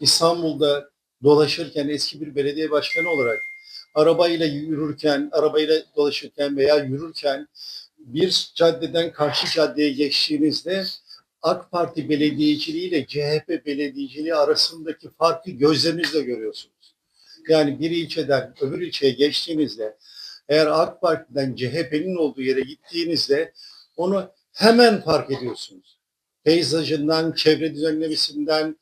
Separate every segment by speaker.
Speaker 1: İstanbul'da dolaşırken eski bir belediye başkanı olarak arabayla yürürken, arabayla dolaşırken veya yürürken bir caddeden karşı caddeye geçtiğinizde AK Parti belediyeciliği ile CHP belediyeciliği arasındaki farkı gözlerinizle görüyorsunuz. Yani bir ilçeden öbür ilçeye geçtiğinizde eğer AK Parti'den CHP'nin olduğu yere gittiğinizde onu hemen fark ediyorsunuz. Peyzajından, çevre düzenlemesinden,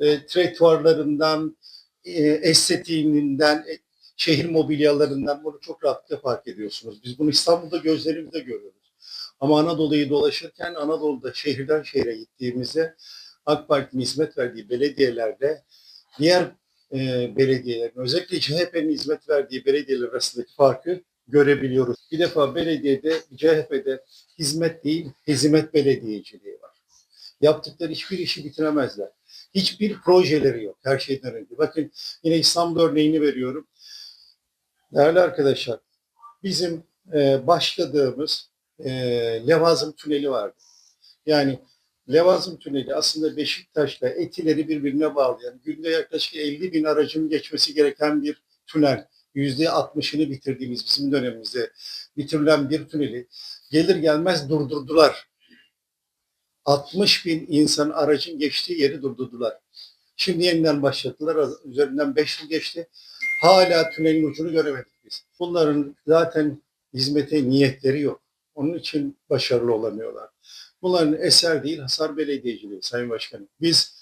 Speaker 1: e, tretuarlarından, e, estetiğinden, e, şehir mobilyalarından bunu çok rahatlıkla fark ediyorsunuz. Biz bunu İstanbul'da gözlerimizde görüyoruz. Ama Anadolu'yu dolaşırken Anadolu'da şehirden şehre gittiğimizde AK Parti'nin hizmet verdiği belediyelerde diğer e, belediyelerin özellikle CHP'nin hizmet verdiği belediyeler arasındaki farkı görebiliyoruz. Bir defa belediyede, CHP'de hizmet değil, hizmet belediyeciliği var. Yaptıkları hiçbir işi bitiremezler. Hiçbir projeleri yok her şeyden önce. Bakın yine İstanbul örneğini veriyorum. Değerli arkadaşlar, bizim e, başladığımız e, Levazım Tüneli vardı. Yani Levazım Tüneli aslında Beşiktaş'la Etileri birbirine bağlayan, günde yaklaşık 50 bin aracın geçmesi gereken bir tünel. Yüzde 60'ını bitirdiğimiz bizim dönemimizde bitirilen bir tüneli gelir gelmez durdurdular. 60 bin insan aracın geçtiği yeri durdurdular. Şimdi yeniden başladılar. Üzerinden 5 yıl geçti. Hala tünelin ucunu göremedik biz. Bunların zaten hizmete niyetleri yok. Onun için başarılı olamıyorlar. Bunların eser değil, hasar belediyeciliği Sayın Başkanım. Biz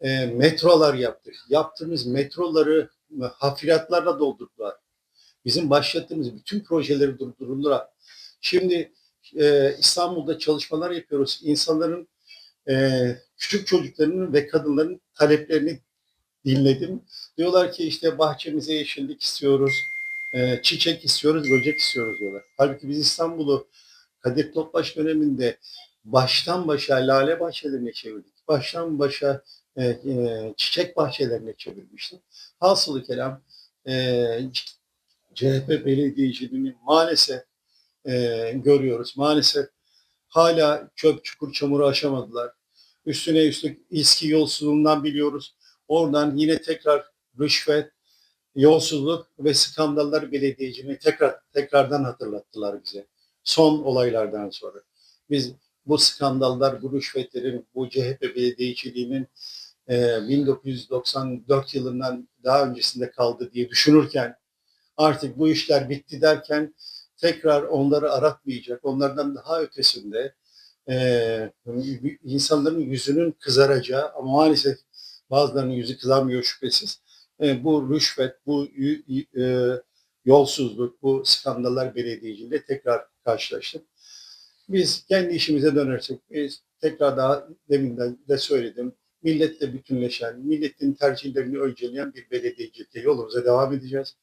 Speaker 1: e, metrolar yaptık. Yaptığımız metroları hafilatlarla doldurdular. Bizim başlattığımız bütün projeleri durdurdular. Şimdi e, İstanbul'da çalışmalar yapıyoruz. İnsanların e, küçük çocuklarının ve kadınların taleplerini dinledim. Diyorlar ki işte bahçemize yeşillik istiyoruz, e, çiçek istiyoruz, böcek istiyoruz diyorlar. Halbuki biz İstanbul'u Kadir Topbaş döneminde baştan başa lale bahçelerine çevirdik. Baştan başa e, e, çiçek bahçelerine çevirmiştik. Hasılı kelam CHP belediyeciliğini maalesef görüyoruz. Maalesef hala çöp çukur çamuru aşamadılar. Üstüne üstlük İSKİ yolsuzluğundan biliyoruz. Oradan yine tekrar rüşvet, yolsuzluk ve skandallar belediyeciliğini tekrar tekrardan hatırlattılar bize. Son olaylardan sonra. Biz bu skandallar, bu rüşvetlerin, bu CHP belediyeciliğinin e, 1994 yılından daha öncesinde kaldı diye düşünürken artık bu işler bitti derken tekrar onları aratmayacak, onlardan daha ötesinde e, insanların yüzünün kızaracağı ama maalesef bazılarının yüzü kızarmıyor şüphesiz. E, bu rüşvet, bu e, yolsuzluk, bu skandallar belediyeciliğiyle tekrar karşılaştık. Biz kendi işimize dönersek, biz tekrar daha deminden de söyledim, milletle bütünleşen, milletin tercihlerini önceleyen bir belediyecilikle yolumuza devam edeceğiz.